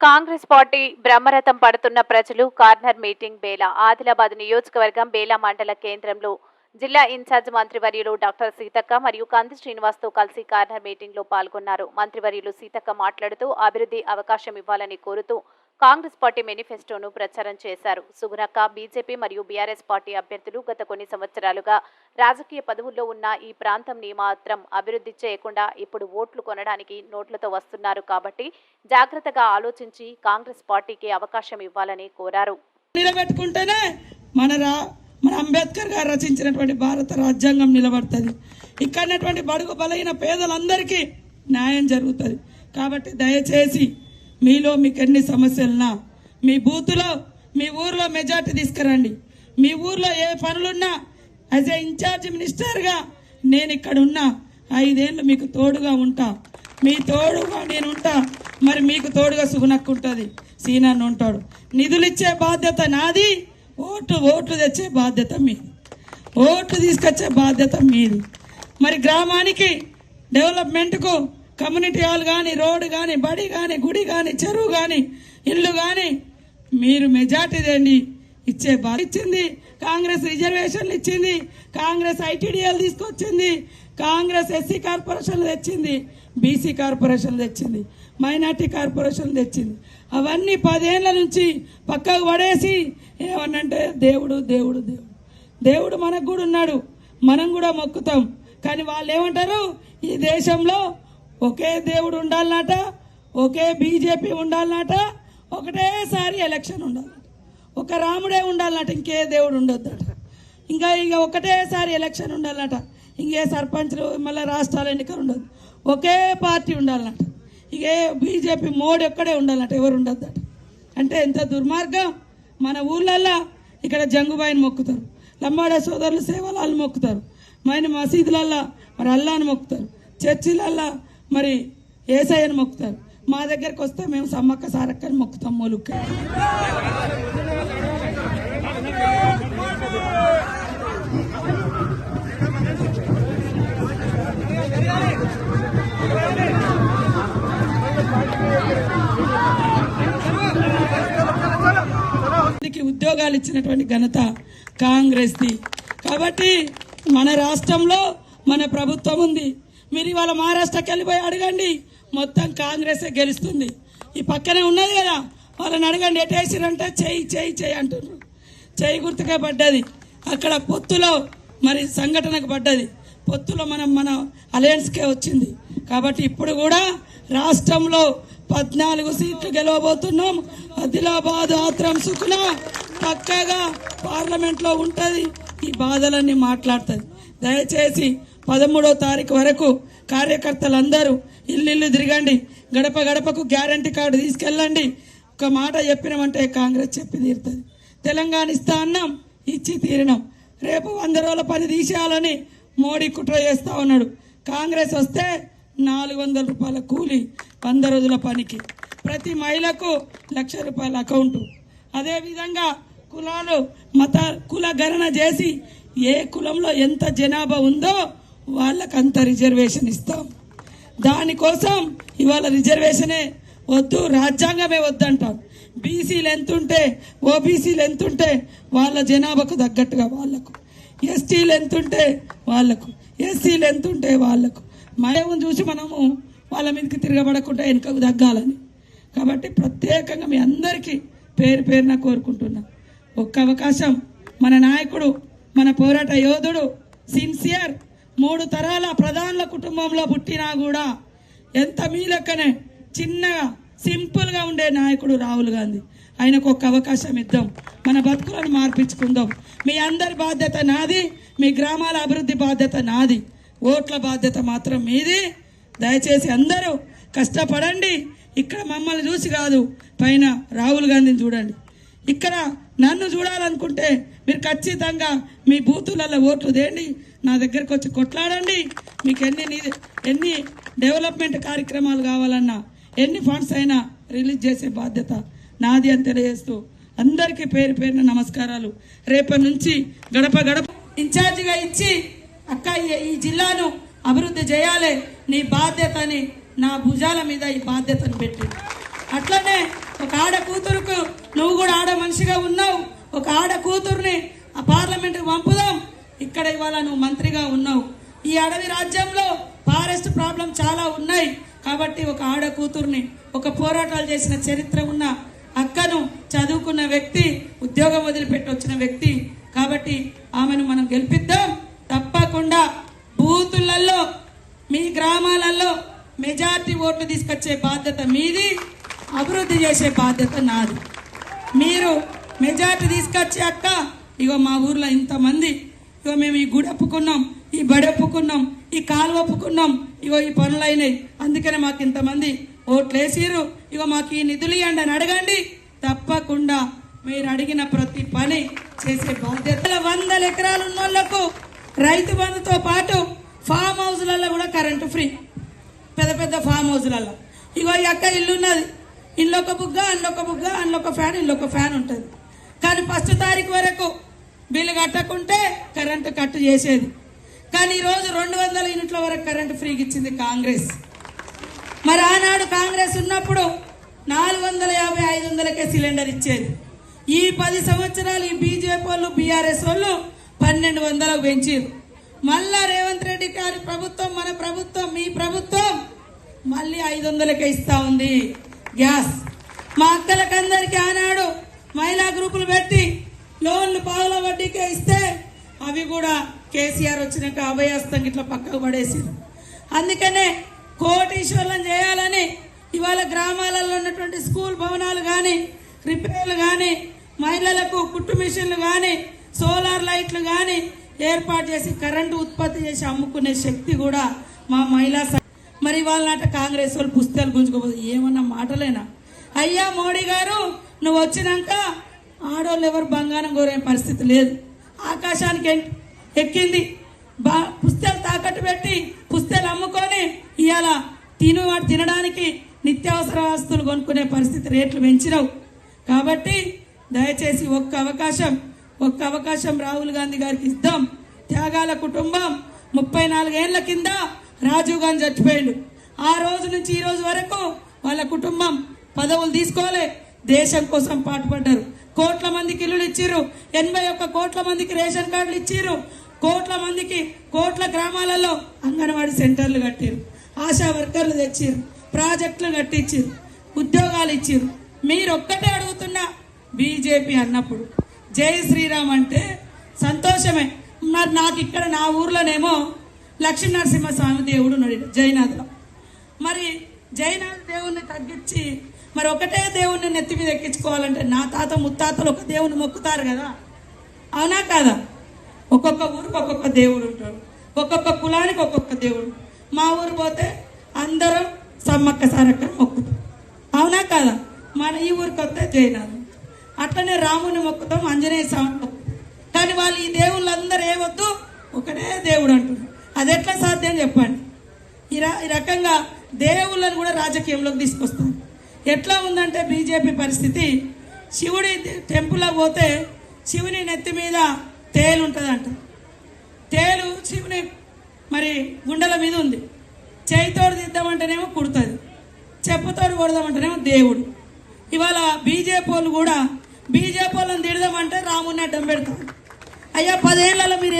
Congress party బ్రహ్మరథం పడుతున్న ప్రజలు కార్నర్ మీటింగ్ బేలా ఆదిలాబాద్ నియోజకవర్గం బేలా మండల కేంద్రంలో జిల్లా ఇన్ఛార్జ్ మంత్రివర్యులు డాక్టర్ సీతక్క మరియు కంది శ్రీనివాస్తో కలిసి కార్నర్ మీటింగ్లో పాల్గొన్నారు. మంత్రివర్యులు సీతక్క మాట్లాడుతూ అభివృద్ధి అవకాశం ఇవ్వాలని కోరుతూ కాంగ్రెస్ పార్టీ మేనిఫెస్టోను ప్రచారం చేశారు. సుగునక్క బీజేపీ మరియు బీఆర్ఎస్ పార్టీ అభ్యర్థులు గత కొన్ని సంవత్సరాలుగా రాజకీయ పదవుల్లో ఉన్న ఈ ప్రాంతంని మాత్రం అభివృద్ధి చేయకుండా ఇప్పుడు ఓట్లు కొనడానికి నోట్లతో వస్తున్నారు కాబట్టి జాగ్రత్తగా ఆలోచించి కాంగ్రెస్ పార్టీకి అవకాశం ఇవ్వాలని కోరారు. నిలబెట్టుకుంటేనే మన రా మన అంబేద్కర్ గారు రచించినటువంటి భారత రాజ్యాంగం నిలబడుతుంది. ఇక్కడ బడుగు బలైన పేదలందరికీ న్యాయం జరుగుతుంది. కాబట్టి దయచేసి మీలో మీకు ఎన్ని సమస్యలున్నా మీ బూత్లో మీ ఊర్లో మెజార్టీ తీసుకురండి. మీ ఊర్లో ఏ పనులున్నా యాజ్ ఏ ఇన్ఛార్జ్ మినిస్టర్గా నేను ఇక్కడ ఉన్నా ఐదేళ్ళు మీకు తోడుగా ఉంటా. మీ తోడుగా నేను ఉంటా మరి మీకు తోడుగా సుగునక్కు ఉంటుంది సీనాన్ని ఉంటాడు. నిధులు ఇచ్చే బాధ్యత నాది ఓటు ఓట్లు తెచ్చే బాధ్యత మీది. ఓట్లు తీసుకొచ్చే బాధ్యత మీది. మరి గ్రామానికి డెవలప్మెంట్కు కమ్యూనిటీ హాల్ కానీ రోడ్డు కానీ బడి కానీ గుడి కానీ చెరువు కానీ ఇల్లు కానీ మీరు మెజార్టీ దండి ఇచ్చే బాధ ఇచ్చింది. కాంగ్రెస్ రిజర్వేషన్లు ఇచ్చింది. కాంగ్రెస్ ఐటీడీఎల్ తీసుకొచ్చింది. కాంగ్రెస్ ఎస్సీ కార్పొరేషన్ తెచ్చింది. బీసీ కార్పొరేషన్ తెచ్చింది. మైనార్టీ కార్పొరేషన్ తెచ్చింది. అవన్నీ పదేళ్ళ నుంచి పక్కకు పడేసి ఏమన్నంటే దేవుడు దేవుడు దేవుడు. దేవుడు మనకు కూడా ఉన్నాడు. మనం కూడా మొక్కుతాం. కానీ వాళ్ళు ఏమంటారు ఈ దేశంలో ఒకే దేవుడు ఉండాలన్నట ఒకే బీజేపీ ఉండాలన్నట ఒకటేసారి ఎలక్షన్ ఉండాలన్నట ఒక రాముడే ఉండాలన్నట ఇంకే దేవుడు ఉండొద్దట. ఇంకా ఇక ఒకటేసారి ఎలక్షన్ ఉండాలన్నట ఇంకే సర్పంచ్లు మళ్ళీ రాష్ట్రాల ఎన్నికలు ఉండదు. ఒకే పార్టీ ఉండాలన్నట ఇక బీజేపీ మోడీ ఒక్కడే ఉండాలన్నట ఎవరు ఉండొద్దట. అంటే ఎంత దుర్మార్గం. మన ఊళ్ళల్లో ఇక్కడ జంగుబాయిని మొక్కుతారు. లంబాడ సోదరులు సేవలాలు మొక్కుతారు. మన మసీదులల్లా మరి అల్లాను మొక్కుతారు. చర్చిలల్లా మరి ఏసఐని మొక్కుతారు. మా దగ్గరకు వస్తే మేము సమ్మక్క సారక్కని మొక్కుతాం మొలుక్క ఉద్యోగాలు ఇచ్చినటువంటి ఘనత కాంగ్రెస్ది. కాబట్టి మన రాష్ట్రంలో మన ప్రభుత్వం ఉంది. మీరు ఇవాళ మహారాష్ట్రకి వెళ్ళిపోయి అడగండి. మొత్తం కాంగ్రెసే గెలుస్తుంది. ఈ పక్కనే ఉన్నది కదా. వాళ్ళని అడగండి ఎటేసిరంటే చేయి చేయి చేయి అంటున్నారు. చేయి గుర్తుకే పడ్డది. అక్కడ పొత్తులో మరి సంఘటనకు పడ్డది. పొత్తులో మనం మన అలయన్స్కే వచ్చింది. కాబట్టి ఇప్పుడు కూడా రాష్ట్రంలో పద్నాలుగు సీట్లు గెలవబోతున్నాం. ఆదిలాబాద్ ఆత్రం సుఖున పక్కగా పార్లమెంట్లో ఉంటుంది. ఈ బాధలన్నీ మాట్లాడుతుంది. దయచేసి పదమూడో తారీఖు వరకు కార్యకర్తలందరూ ఇల్లు తిరగండి. గడప గడపకు గ్యారంటీ కార్డు తీసుకెళ్ళండి. ఒక మాట చెప్పినామంటే కాంగ్రెస్ చెప్పి తీరుతుంది. తెలంగాణ ఇస్తా అన్నాం ఇచ్చి తీరినాం. రేపు వంద రోజుల పని తీసేయాలని మోడీ కుట్ర చేస్తా ఉన్నాడు. కాంగ్రెస్ వస్తే నాలుగు వందల రూపాయల కూలి వంద రోజుల పనికి. ప్రతి మహిళకు లక్ష రూపాయల అకౌంటు. అదేవిధంగా కులాలు మత కుల గణన చేసి ఏ కులంలో ఎంత జనాభా ఉందో వాళ్ళకంత రిజర్వేషన్ ఇస్తాం. దానికోసం ఇవాళ రిజర్వేషనే వద్దు రాజ్యాంగమే వద్దంటాం. బీసీలు ఎంతుంటే ఓబీసీలు ఎంతుంటే వాళ్ళ జనాభాకు తగ్గట్టుగా వాళ్ళకు. ఎస్టీలు ఎంతుంటే వాళ్ళకు. ఎస్సీలు ఎంతుంటే వాళ్ళకు. మయం చూసి మనము వాళ్ళ మీదకి తిరగబడకుండా వెనుకకు తగ్గాలని. కాబట్టి ప్రత్యేకంగా మీ అందరికీ పేరు పేరున కోరుకుంటున్నా. ఒక్క అవకాశం మన నాయకుడు మన పోరాట యోధుడు సిన్సియర్ మూడు తరాల ప్రధానుల కుటుంబంలో పుట్టినా కూడా ఎంత మీ లెక్కనే చిన్నగా సింపుల్గా ఉండే నాయకుడు రాహుల్ గాంధీ. ఆయనకు ఒక అవకాశం ఇద్దాం. మన బతుకులను మార్పించుకుందాం. మీ అందరి బాధ్యత నాది మీ గ్రామాల అభివృద్ధి బాధ్యత నాది. ఓట్ల బాధ్యత మాత్రం మీది. దయచేసి అందరూ కష్టపడండి. ఇక్కడ మమ్మల్ని చూసి కాదు పైన రాహుల్ గాంధీని చూడండి. ఇక్కడ నన్ను చూడాలనుకుంటే మీరు ఖచ్చితంగా మీ బూతులలో ఓట్లు తేండి నా దగ్గరకు వచ్చి కొట్లాడండి. మీకు ఎన్ని ఎన్ని డెవలప్మెంట్ కార్యక్రమాలు కావాలన్నా ఎన్ని ఫండ్స్ అయినా రిలీజ్ చేసే బాధ్యత నాది అని తెలియజేస్తూ అందరికీ పేరు పేరున నమస్కారాలు. రేపటి నుంచి గడప గడప ఇన్ఛార్జిగా ఇచ్చి అక్క ఈ- ఈ జిల్లాను అభివృద్ధి చేయాలి. నీ బాధ్యతని నా భుజాల మీద ఈ బాధ్యతను పెట్టి. అట్లనే ఒక ఆడ కూతురుకు నువ్వు కూడా ఆడ మనిషిగా ఉన్నావు. ఒక ఆడ కూతుర్ని ఆ పార్లమెంట్కి పంపుదాం. ఇక్కడ ఇవాళ నువ్వు మంత్రిగా ఉన్నావు. ఈ అడవి రాజ్యంలో ఫారెస్ట్ ప్రాబ్లం చాలా ఉన్నాయి. కాబట్టి ఒక ఆడ కూతుర్ని ఒక పోరాటాలు చేసిన చరిత్ర ఉన్న అక్కను చదువుకున్న వ్యక్తి ఉద్యోగం వదిలిపెట్టి వచ్చిన వ్యక్తి. కాబట్టి ఆమెను మనం గెలిపిద్దాం. తప్పకుండా బూతులలో మీ గ్రామాలలో మెజార్టీ ఓట్లు తీసుకొచ్చే బాధ్యత మీది అభివృద్ధి చేసే బాధ్యత నాది. మీరు మెజార్టీ తీసుకొచ్చే అక్క ఇగో మా ఊర్లో ఇంతమంది ఇగో మేము ఈ గుడి ఒప్పుకున్నాం ఈ బడి ఒప్పుకున్నాం ఈ కాలువ ఒప్పుకున్నాం ఇగో ఈ పనులు అయినాయి అందుకనే మాకు ఇంతమంది ఓట్లు వేసిరు ఇగో మాకు ఈ నిధులు ఇవ్వండి అని అడగండి. తప్పకుండా మీరు అడిగిన ప్రతి పని చేసే బాధ్యత. వందల ఎకరాలు ఉన్న వాళ్ళకు రైతు బంధుతో పాటు ఫామ్ హౌస్లలో కూడా కరెంటు ఫ్రీ. పెద్ద పెద్ద ఫామ్ హౌస్లలో ఇగో ఈ అక్క ఇల్లు ఉన్నది ఇల్లు ఒక బుగ్గ అందులో ఒక బుగ్గ అన్నొక ఒక ఫ్యాన్ ఇల్లు ఒక ఫ్యాన్ ఉంటుంది. కానీ ఫస్ట్ తారీఖు వరకు బిల్లు కట్టకుంటే కరెంటు కట్ చేసేది. కానీ ఈరోజు రెండు వందల యూనిట్ల వరకు కరెంటు ఫ్రీకి ఇచ్చింది కాంగ్రెస్. మరి ఆనాడు కాంగ్రెస్ ఉన్నప్పుడు నాలుగు వందల యాభై ఐదు వందలకే సిలిండర్ ఇచ్చేది. ఈ పది సంవత్సరాలు ఈ బీజేపీ వాళ్ళు బీఆర్ఎస్ వాళ్ళు పన్నెండు వందలకు పెంచారు మళ్ళా రేవంత్ రెడ్డి గారి ప్రభుత్వం మన ప్రభుత్వం మీ ప్రభుత్వం మళ్ళీ ఐదు వందలకే ఇస్తా ఉంది. గ్యాస్. మా అక్కలకందరికీ ఆనాడు మహిళా గ్రూపులు పెట్టి లోన్లు పావుల వడ్డీకే ఇస్తే అవి కూడా కేసీఆర్ వచ్చినాక అభయస్తం ఇట్లా పక్కకు పడేసారు అందుకనే కోటీశ్వరం చేయాలని ఇవాళ గ్రామాలలో ఉన్నటువంటి స్కూల్ భవనాలు కానీ రిపేర్లు కానీ మహిళలకు కుట్టు మిషన్లు కానీ సోలార్ లైట్లు కానీ ఏర్పాటు చేసి కరెంటు ఉత్పత్తి చేసి అమ్ముకునే శక్తి కూడా మా మహిళా మరి వాళ్ళ నాట కాంగ్రెస్ వాళ్ళు పుస్తకాలు గుంజుకోపోతే ఏమన్నా మాటలేనా? అయ్యా మోడీ గారు నువ్వు వచ్చినాక ఆడోళ్ళు ఎవరు బంగారం కోరే పరిస్థితి లేదు. ఆకాశానికి ఎక్కింది. బా పుస్తకాలు తాకట్టు పెట్టి పుస్తకాలు అమ్ముకొని ఇవాళ తిను వాడు తినడానికి నిత్యావసర వస్తువులు కొనుక్కునే పరిస్థితి రేట్లు పెంచినావు. కాబట్టి దయచేసి ఒక్క అవకాశం ఒక్క అవకాశం రాహుల్ గాంధీ గారికి ఇద్దాం. త్యాగాల కుటుంబం ముప్పై నాలుగేళ్ళ కింద రాజీవ్ గాంధీ చచ్చిపోయాడు. ఆ రోజు నుంచి ఈ రోజు వరకు వాళ్ళ కుటుంబం పదవులు తీసుకోలే. దేశం కోసం పాటుపడ్డారు. కోట్ల మందికి ఇల్లులు ఇచ్చిర్రు. ఎనభై ఒక్క కోట్ల మందికి రేషన్ కార్డులు ఇచ్చిర్రు. కోట్ల మందికి కోట్ల గ్రామాలలో అంగన్వాడీ సెంటర్లు కట్టిరు ఆశా వర్కర్లు తెచ్చిర్రు. ప్రాజెక్టులు కట్టించిర్రు. ఉద్యోగాలు ఇచ్చిరు మీరు ఒక్కటే అడుగుతున్నా బీజేపీ అన్నప్పుడు. జై శ్రీరామ్ అంటే సంతోషమే. మరి నాకు ఇక్కడ నా ఊర్లోనేమో లక్ష్మీ నరసింహస్వామి దేవుడు ఉన్నాడు జైనాథ్లో మరి జైనాథ్ దేవుణ్ణి తగ్గించి మరి ఒకటే దేవుణ్ణి నెత్తి మీద ఎక్కించుకోవాలంటే నా తాత ముత్తాతలు ఒక దేవుని మొక్కుతారు కదా? అవునా కాదా? ఒక్కొక్క ఊరికి ఒక్కొక్క దేవుడు ఉంటాడు. ఒక్కొక్క కులానికి ఒక్కొక్క దేవుడు. మా ఊరు పోతే అందరం సమ్మక్క సారక్క మొక్కుతాం అవునా కాదా? మన ఈ ఊరికి వస్తే జైనాథ్ అట్లనే రాముని మొక్కుతాం ఆంజనేయ స్వామి మొక్కుతాం. కానీ వాళ్ళు ఈ దేవుళ్ళు అందరూ ఏవద్దు ఒకటే దేవుడు అంటున్నారు. అది ఎట్లా సాధ్యం చెప్పండి? ఈ ఈ రకంగా దేవుళ్ళని కూడా రాజకీయంలోకి తీసుకొస్తారు. ఎట్లా ఉందంటే బీజేపీ పరిస్థితి? శివుడి టెంపుల్లో పోతే శివుని నెత్తి మీద తేలు ఉంటుందంట. తేలు శివుని మరి గుండెల మీద ఉంది. చేయితోడు దిద్దామంటేనేమో కుడుతుంది. చెప్పుతోడు కొడదామంటేనేమో దేవుడు. ఇవాళ బీజేపీ వాళ్ళు కూడా బీజేపీ వాళ్ళని తిడదామంటే రాముని అడ్డం పెడతారు. అయ్యా పదేళ్ళలో మీరు